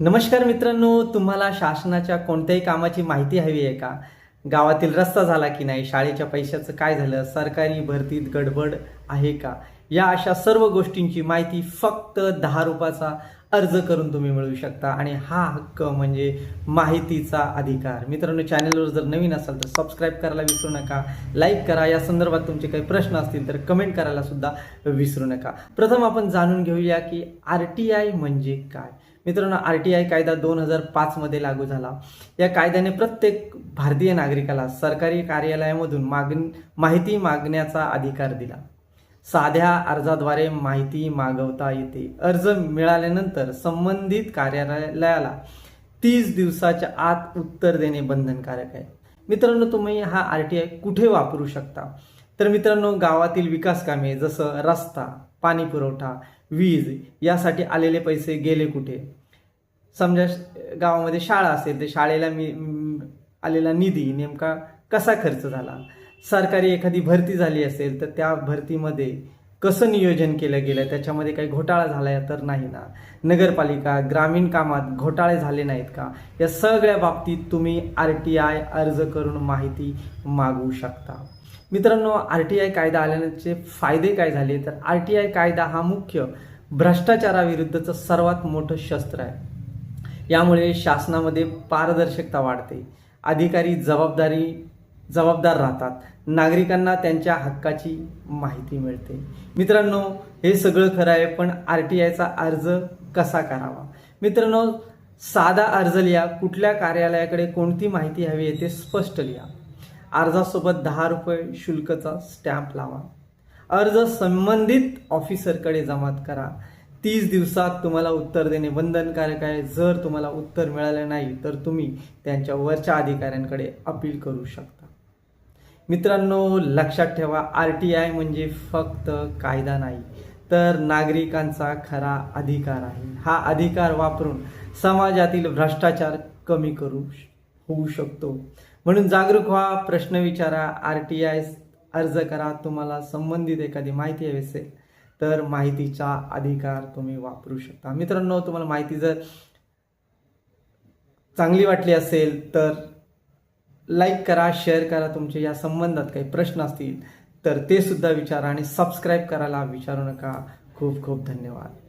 नमस्कार मित्रांनो तुम्हाला शासनाच्या कोणत्याही कामाची माहिती हवी आहे का? गावातील रस्ता झाला की नाही? शाळेच्या पैशाचं काय झालं? सरकारी भरतीत गडबड आहे का? या अशा सर्व गोष्टींची माहिती फक्त दहा रुपयाचा अर्ज करून तुम्ही मिळवू शकता आणि हा हक्क म्हणजे माहितीचा अधिकार. मित्रांनो चॅनलवर जर नवीन असाल तर सबस्क्राईब करायला विसरू नका लाईक करा. या संदर्भात तुमचे काही प्रश्न असतील तर कमेंट करायला सुद्धा विसरू नका. प्रथम आपण जाणून घेऊया की आर टी आय म्हणजे काय? मित्रांनो आर टी आय कायदा दोन हजार पाचमध्ये लागू झाला. या कायद्याने प्रत्येक भारतीय नागरिकाला सरकारी कार्यालयामधून माग माहिती मागण्याचा अधिकार दिला. साध्या अर्जाद्वारे माहिती मागवता येते. अर्ज मिळाल्यानंतर संबंधित कार्यालयाला तीस दिवसाच्या आत उत्तर देणे बंधनकारक आहे. मित्रांनो तुम्ही हा आर टी आय कुठे वापरू शकता? तर मित्रांनो गावातील विकास कामे जसं रस्ता पाणी पुरवठा वीज यासाठी आलेले पैसे गेले कुठे? समजा गावामध्ये शाळा असेल तर शाळेला मी आलेला निधी नेमका कसा खर्च झाला? सरकारी एखादी भरती झाली असेल तर त्या भरतीमध्ये कसं नियोजन केलं गेलं? त्याच्यामध्ये काही घोटाळा झाला तर नाही ना? नगरपालिका ग्रामीण कामात घोटाळे झाले नाहीत का? या सगळ्या बाबतीत तुम्ही आर टी आय अर्ज करून माहिती मागवू शकता. मित्रांनो आर टी आय कायदा आल्याचे फायदे काय झाले? तर आर टी आय कायदा हा मुख्य भ्रष्टाचाराविरुद्धचं सर्वात मोठं शस्त्र आहे. यामुळे शासनामध्ये पारदर्शकता वाढते. अधिकारी जबाबदारी जबाबदार राहतात. नागरिकांना त्यांच्या हक्काची माहिती मिळते. मित्रांनो हे सगळं खरं आहे पण आर टी आयचा अर्ज कसा करावा? मित्रांनो साधा अर्ज लिहा. कुठल्या कार्यालयाकडे कोणती माहिती हवी आहे ते स्पष्ट लिहा. अर्जासोबत दहा रुपये शुल्कचा स्टॅम्प लावा. अर्ज संबंधित ऑफिसरकडे जमा करा. तीस दिवसात तुम्हाला उत्तर देणे बंधनकारक आहे. जर तुम्हाला उत्तर मिळालं नाही तर तुम्ही त्यांच्या वरच्या अधिकाऱ्यांकडे अपील करू शकता. मित्रांनो लक्षात ठेवा आर टी आय म्हणजे फक्त कायदा नाही तर नागरिकांचा खरा अधिकार आहे. हा अधिकार वापरून समाजातील भ्रष्टाचार कमी करू श- होऊ शकतो. म्हणून जागरूक व्हा प्रश्न विचारा आर टी आय अर्ज करा. तुम्हाला संबंधित एखादी माहिती हवी असेल तर माहितीचा अधिकार तुम्ही वापरू शकता. मित्रांनो तुम्हाला माहिती जर चांगली वाटली असेल तर लाईक करा शेअर करा. तुमचे या संबंधात काही प्रश्न असतील तर ते सुद्धा विचारा आणि सबस्क्राईब करायला विचारू नका. खूप खूप धन्यवाद.